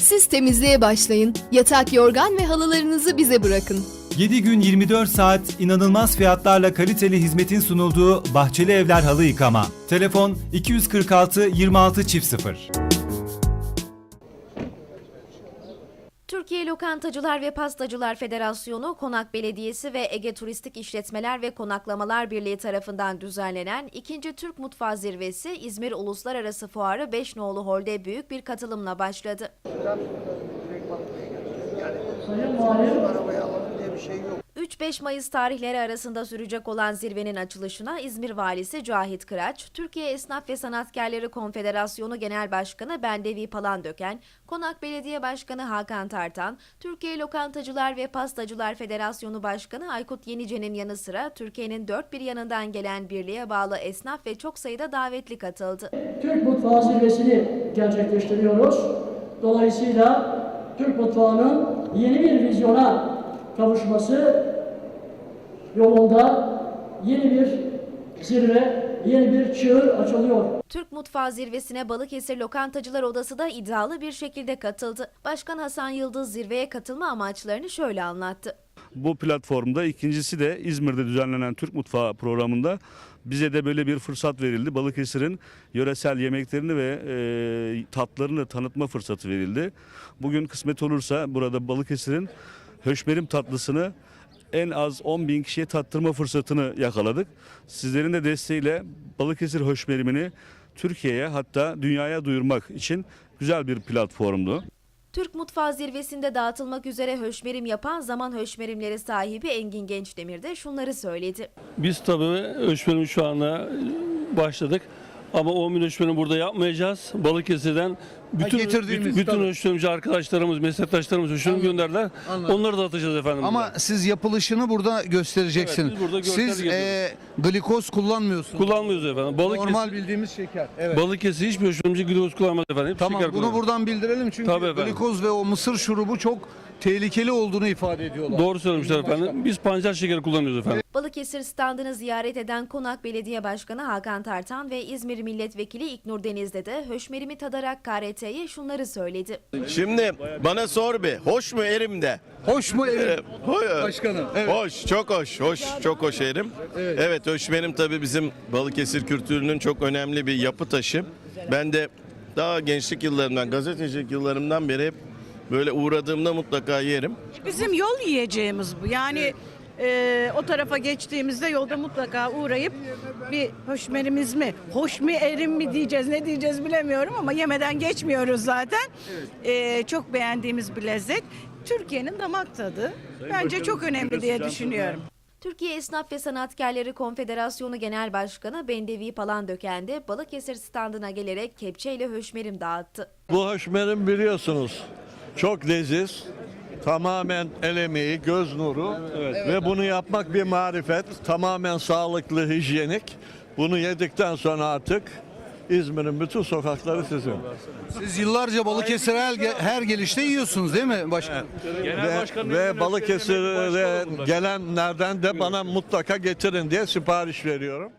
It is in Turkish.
Siz temizliğe başlayın. Yatak, yorgan ve halılarınızı bize bırakın. 7 gün 24 saat inanılmaz fiyatlarla kaliteli hizmetin sunulduğu Bahçeli Evler Halı Yıkama. Telefon 246 26 00. Türkiye Lokantacılar ve Pastacılar Federasyonu, Konak Belediyesi ve Ege Turistik İşletmeler ve Konaklamalar Birliği tarafından düzenlenen 2. Türk Mutfağı Zirvesi İzmir Uluslararası Fuarı 5 nolu holde büyük bir katılımla başladı. Sayın Valim, 3-5 Mayıs tarihleri arasında sürecek olan zirvenin açılışına İzmir Valisi Cahit Kıraç, Türkiye Esnaf ve Sanatkarları Konfederasyonu Genel Başkanı Bendevi Palandöken, Konak Belediye Başkanı Hakan Tartan, Türkiye Lokantacılar ve Pastacılar Federasyonu Başkanı Aykut Yenice'nin yanı sıra Türkiye'nin dört bir yanından gelen birliğe bağlı esnaf ve çok sayıda davetli katıldı. Türk Mutfağı Zirvesi'ni gerçekleştiriyoruz. Dolayısıyla Türk mutfağının yeni bir vizyona kavuşması yolunda yeni bir zirve, yeni bir çığır açılıyor. Türk Mutfağı Zirvesi'ne Balıkesir Lokantacılar Odası da iddialı bir şekilde katıldı. Başkan Hasan Yıldız zirveye katılma amaçlarını şöyle anlattı. Bu platformda ikincisi de İzmir'de düzenlenen Türk Mutfağı programında bize de böyle bir fırsat verildi. Balıkesir'in yöresel yemeklerini ve e, tatlarını tanıtma fırsatı verildi. Bugün kısmet olursa burada Balıkesir'in höşmerim tatlısını en az 10 bin kişiye tattırma fırsatını yakaladık. Sizlerin de desteğiyle Balıkesir höşmerimini Türkiye'ye hatta dünyaya duyurmak için güzel bir platformdu. Türk Mutfağı Zirvesi'nde dağıtılmak üzere höşmerim yapan zaman höşmerimleri sahibi Engin Gençdemir de şunları söyledi. Biz tabii ölçmeni şu anda başladık. Ama 10 bin ölçmeni burada yapmayacağız. Balıkesir'den bütün, getirdiğimiz, bütün, bütün tabii. arkadaşlarımız, meslektaşlarımız ölçmeni gönderdiler. Anladım. Onları dağıtacağız efendim. Ama burada. siz yapılışını burada göstereceksiniz. Evet, biz burada siz e, glikoz kullanmıyorsunuz. kullanmıyoruz efendim. Balıkesir, Normal bildiğimiz şeker. Evet. Balıkesir hiçbir ölçmeci glikoz kullanmaz efendim. Hep Tamam şeker bunu buradan bildirelim çünkü glikoz ve o mısır şurubu çok tehlikeli olduğunu ifade ediyorlar. Doğru söylemişler efendim. Biz pancar şekeri kullanıyoruz efendim. Balıkesir standını ziyaret eden Konak Belediye Başkanı Hakan Tartan ve İzmir Milletvekili İknur Deniz'de de höşmerimi tadarak KRT'ye şunları söyledi. Şimdi bana sor bir, hoş mu erim de? Hoş mu Erim? Başkanım, evet. Hoş, çok hoş, hoş, çok hoş erim. Evet, höşmerim tabii bizim Balıkesir kültürünün çok önemli bir yapı taşı. Ben de daha gençlik yıllarımdan, gazetecilik yıllarımdan beri hep böyle uğradığımda mutlaka yerim. Bizim yol yiyeceğimiz bu. Yani e, o tarafa geçtiğimizde yolda mutlaka uğrayıp bir hoşmerimiz mi, hoş mu erim mi diyeceğiz, ne diyeceğiz bilemiyorum ama yemeden geçmiyoruz zaten. E, çok beğendiğimiz bir lezzet. Türkiye'nin damak tadı. Bence çok önemli diye düşünüyorum. Türkiye Esnaf ve Sanatkarları Konfederasyonu Genel Başkanı Bendevi Palandöken de Balıkesir standına gelerek kepçeyle höşmerim dağıttı. Bu höşmerim biliyorsunuz çok leziz. Tamamen el emeği, göz nuru ve bunu yapmak bir marifet. Tamamen sağlıklı, hijyenik. Bunu yedikten sonra artık İzmir'in bütün sokakları sizin. Siz yıllarca Balıkesir her, her gelişte yiyorsunuz değil mi başkanım? Ve, ve Balıkesir'e gelenlerden de bana mutlaka getirin diye sipariş veriyorum.